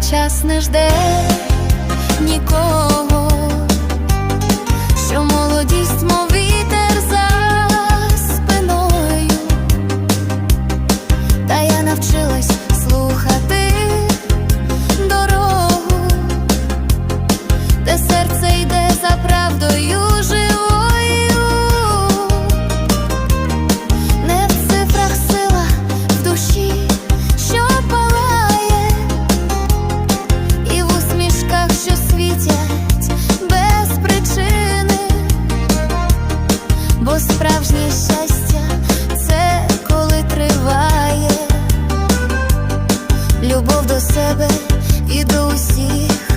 час не жде нікого, що молодість, мов вітер за спиною, та я навчилась слухати дорогу, де серце йде за правдою бо справжнє щастя це коли триває, любов до себе і до усіх.